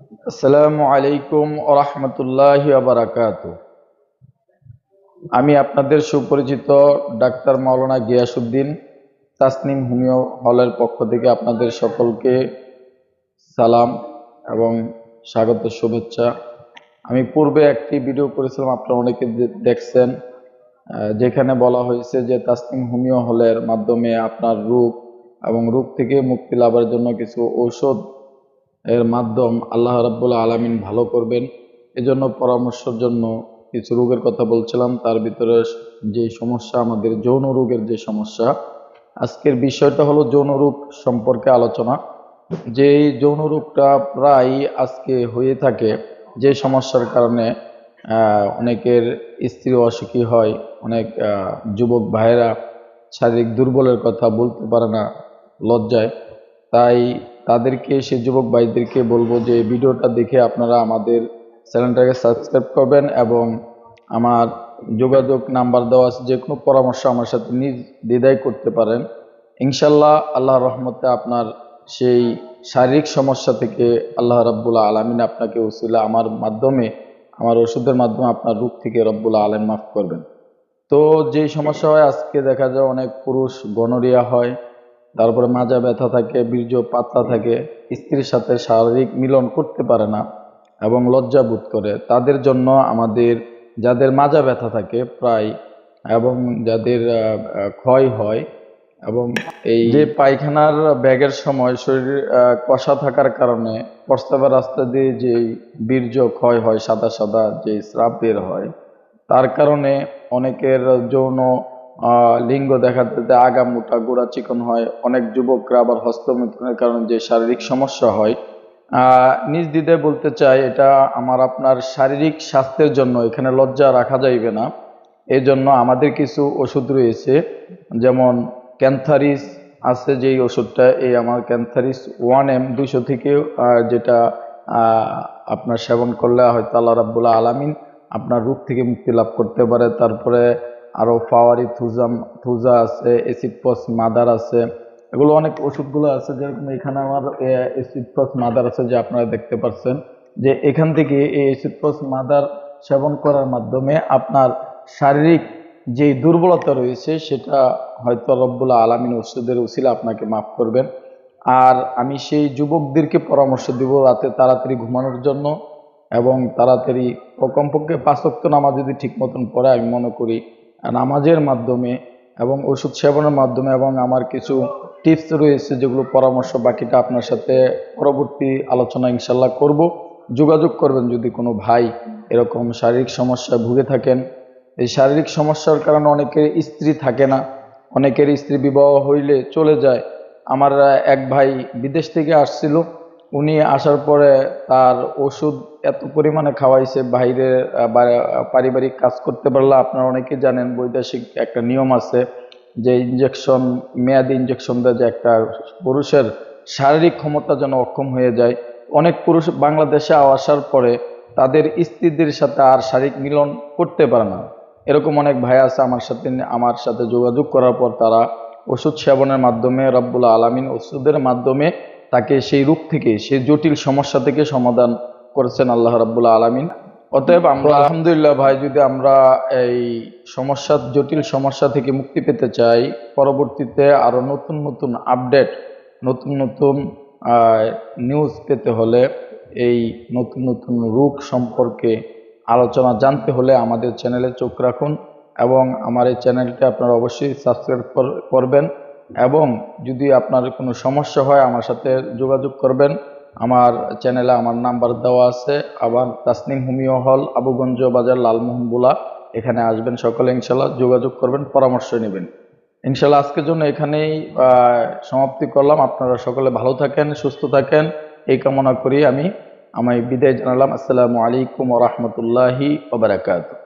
আসসালামু আলাইকুম ওরহমতুল্লাহ বারাকাত আমি আপনাদের সুপরিচিত ডাক্তার মাওলানা গিয়াসুদ্দিন তাসনিম হোমিও হলের পক্ষ থেকে আপনাদের সকলকে সালাম এবং স্বাগত শুভেচ্ছা। আমি পূর্বে একটি ভিডিও করেছিলাম, আপনারা অনেকে দেখছেন যেখানে বলা হয়েছে যে তাসনিম হোমিও হলের মাধ্যমে আপনার রোগ এবং রোগ থেকে মুক্তি লাভের জন্য কিছু ঔষধ এর মাধ্যম আল্লাহ রাব্বুল আলামিন ভালো করবেন। এজন্য পরামর্শের জন্য কিছু রোগের কথা বলছিলাম, তার ভিতরে যে সমস্যা, আমাদের যৌন রোগের যে সমস্যা। আজকের বিষয়টা হলো যৌন রোগ সম্পর্কে আলোচনা। যে যৌন রোগটা প্রায় আজকে হয়ে থাকে, যে সমস্যার কারণে অনেকের স্ত্রী অসুখী হয়, অনেক যুবক ভাইয়েরা শারীরিক দুর্বলের কথা বলতে পারে না, লজ্জায়। তাই তাদেরকে, সে যুবক ভাইদেরকে বলব যে ভিডিওটা দেখে আপনারা আমাদের চ্যানেলটাকে সাবস্ক্রাইব করবেন এবং আমার যোগাযোগ নাম্বার দেওয়া আছে, যে কোনো পরামর্শ আমার সাথে নিজ দ্বিধায় করতে পারেন। ইনশাল্লাহ আল্লাহ রহমতে আপনার সেই শারীরিক সমস্যা থেকে আল্লাহ রাব্বুল আলমিন আপনাকে উসিলা আমার মাধ্যমে, আমার ওষুধের মাধ্যমে আপনার রোগ থেকে রব্বুল আলম মাফ করবেন। তো যেই সমস্যা হয়, আজকে দেখা যায় অনেক পুরুষ গনোরিয়া হয় তারপরে মাজা ব্যথা থাকে, বীর্য পাতলা থাকে, স্ত্রীর সাথে শারীরিক মিলন করতে পারে না এবং লজ্জা বোধ করে। তাদের জন্য আমাদের, যাদের মাজা ব্যথা থাকে প্রায় এবং যাদের ক্ষয় হয় এবং এই যে পায়খানার ব্যাগের সময় শরীর কষা থাকার কারণে প্রস্তাবের রাস্তা দিয়ে যে বীর্য ক্ষয় হয়, সাদা সাদা যে স্রাব বের হয়, তার কারণে অনেকের যৌন লিঙ্গ দেখা যেতে আগা মোটা গোড়া চিকন হয়, অনেক যুবকরা আবার হস্তমিথুনের কারণে যে শারীরিক সমস্যা হয়। নিজ দিদে বলতে চাই, এটা আমার আপনার শারীরিক স্বাস্থ্যের জন্য, এখানে লজ্জা রাখা যাইবে না। এই জন্য আমাদের কিছু ওষুধ রয়েছে, যেমন ক্যান্থারিস আছে যেই ওষুধটা, এই আমার ক্যান্থারিস ওয়ান এম দুশো থেকে যেটা আপনার সেবন করলে হয়তো আল্লাহ রাব্বুল্লাহ আলামিন আপনার রোগ থেকে মুক্তি লাভ করতে পারে। তারপরে আরও ফাওয়ারি থুজাম থুজা আছে এসিড পস মাদার আছে। এগুলো অনেক ওষুধগুলো আছে, যেরকম এখানে আমার এসিড পস মাদার আছে, যে আপনারা দেখতে পাচ্ছেন যে এখান থেকে এই এসিড পস মাদার সেবন করার মাধ্যমে আপনার শারীরিক যে দুর্বলতা রয়েছে, সেটা হয়তো রব্বুল আলমিন ওষুধের উসিলা আপনাকে মাফ করবেন। আর আমি সেই যুবকদেরকে পরামর্শ দিব রাতে তাড়াতাড়ি ঘুমানোর জন্য এবং তাড়াতাড়ি কমপক্ষে পাঁচক্ত নামা যদি ঠিক মতন পড়ে, আমি মনে করি নামাজের মাধ্যমে এবং ওষুধ সেবনের মাধ্যমে এবং আমার কিছু টিপস রয়েছে যেগুলো পরামর্শ বাকিটা আপনার সাথে পরবর্তী আলোচনা ইনশাল্লাহ করব। যোগাযোগ করবেন যদি কোনো ভাই এরকম শারীরিক সমস্যায় ভুগে থাকেন। এই শারীরিক সমস্যার কারণে অনেকের স্ত্রী থাকে না। অনেকের স্ত্রী বিবাহ হইলে চলে যায়। আমার এক ভাই বিদেশ থেকে আসছিল। উনি আসার পরে তার ওষুধ এত পরিমাণে খাওয়াইছে, বাইরে পারিবারিক কাজ করতে পারলে আপনারা অনেকে জানেন বৈদেশিক একটা নিয়ম আছে যে ইঞ্জেকশন মেয়াদি ইঞ্জেকশন দেয় যে একটা পুরুষের শারীরিক ক্ষমতা যেন অক্ষম হয়ে যায়। অনেক পুরুষ বাংলাদেশে আসার পরে তাদের স্ত্রীদের সাথে আর শারীরিক মিলন করতে পারে না। এরকম অনেক ভাই আছে আমার সাথে আমার সাথে যোগাযোগ করার পর তারা ওষুধ সেবনের মাধ্যমে, রব্বুল আলামিন ওষুধের মাধ্যমে তাকে সেই রূপ থেকে, সেই জটিল সমস্যা থেকে সমাধান করেছেন আল্লাহ রাব্বুল আলামিন। অতএব আমরা আলহামদুলিল্লাহ ভাই, যদি আমরা এই সমস্যা, জটিল সমস্যা থেকে মুক্তি পেতে চাই, পরবর্তীতে আরও নতুন নতুন আপডেট, নতুন নতুন নিউজ পেতে হলে, এই নতুন নতুন রোগ সম্পর্কে আলোচনা জানতে হলে আমাদের চ্যানেলে চোখ রাখুন এবং আমার এই চ্যানেলটি আপনারা অবশ্যই সাবস্ক্রাইব করবেন। এবং যদি আপনার কোনো সমস্যা হয়, আমার সাথে যোগাযোগ করবেন। আমার চ্যানেলে আমার নাম্বার দেওয়া আছে। আবার তাসনিম হোমিও হল, আবুগঞ্জ বাজার, লালমোহন বোলা। এখানে আসবেন সকলে ইনশাল্লাহ যোগাযোগ করবেন, পরামর্শ নেবেন। ইনশাল্লাহ আজকের জন্য এখানেই সমাপ্তি করলাম। আপনারা সকলে ভালো থাকেন, সুস্থ থাকেন। এই কামনা করি আমি। আমায় বিদায় জানালাম। আসসালামু আলাইকুম রহমতুল্লাহি ওবরাকাতু